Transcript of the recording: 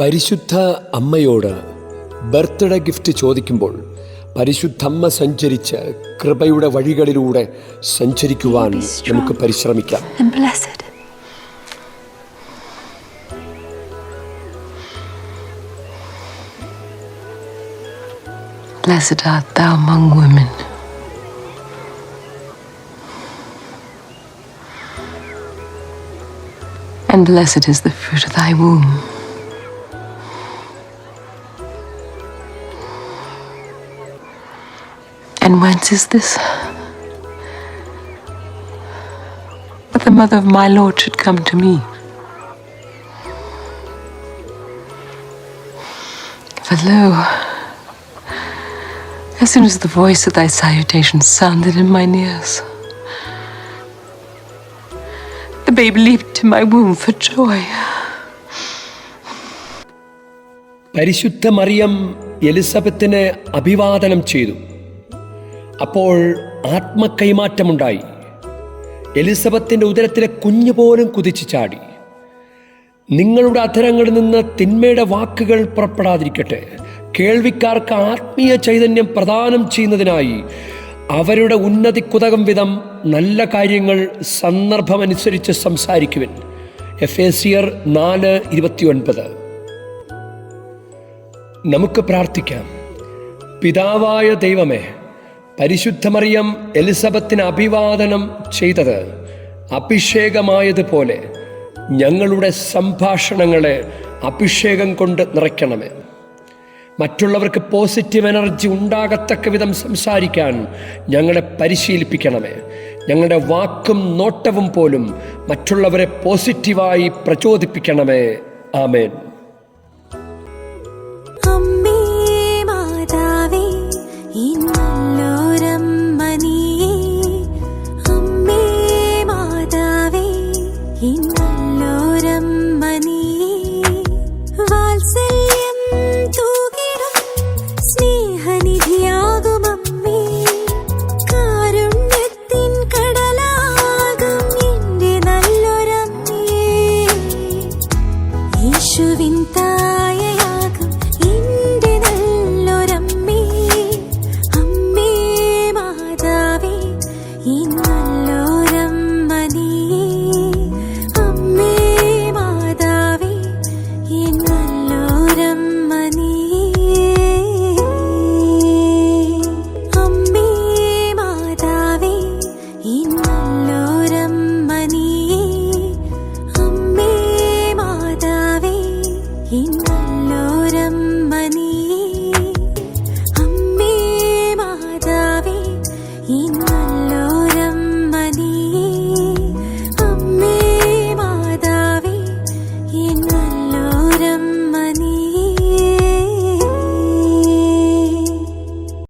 പരിശുദ്ധ അമ്മയോട് birthday gift ചോദിക്കുമ്പോൾ പരിശുദ്ധമ്മ സഞ്ചരിച്ച് കൃപയുടെ വഴികളിലൂടെ സഞ്ചരിക്കുവാൻ നമുക്ക് പരിശ്രമിക്കാം. Blessed art thou among women. And blessed is the fruit of thy womb. And whence is this? That the mother of my Lord should come to me. For lo, as soon as the voice of thy salutation sounded in mine ears, the babe leaped in my womb for joy. പരിശുദ്ധ മറിയം എലിസബത്തിനെ അഭിവാദനം ചെയ്തു അപ്പോൾ ആത്മകൈമാറ്റമുണ്ടായി എലിസബത്തിന്റെ ഉദരത്തിലെ കുഞ്ഞു പോലും കുതിച്ചു ചാടി. നിങ്ങളുടെ അധരങ്ങളിൽ നിന്ന് തിന്മയുടെ വാക്കുകൾ പുറപ്പെടാതിരിക്കട്ടെ. കേൾവിക്കാർക്ക് ആത്മീയ ചൈതന്യം പ്രദാനം ചെയ്യുന്നതിനായി അവരുടെ ഉന്നതി കുതകം വിധം നല്ല കാര്യങ്ങൾ സന്ദർഭമനുസരിച്ച് സംസാരിക്കുവിൻ. എഫ് എ സിയർ നാല് ഇരുപത്തിയൊൻപത്. നമുക്ക് പ്രാർത്ഥിക്കാം. പിതാവായ ദൈവമേ പരിശുദ്ധമറിയം എലിസബത്തിന് അഭിവാദനം ചെയ്തത് അഭിഷേകമായതുപോലെ ഞങ്ങളുടെ സംഭാഷണങ്ങളെ അഭിഷേകം കൊണ്ട് നിറയ്ക്കണമേ. മറ്റുള്ളവർക്ക് പോസിറ്റീവ് എനർജി ഉണ്ടാകത്തക്ക വിധം സംസാരിക്കാൻ ഞങ്ങളെ പരിശീലിപ്പിക്കണമേ. ഞങ്ങളുടെ വാക്കും നോട്ടവും പോലും മറ്റുള്ളവരെ പോസിറ്റീവായി പ്രചോദിപ്പിക്കണമേ. ആമേൻ. 있다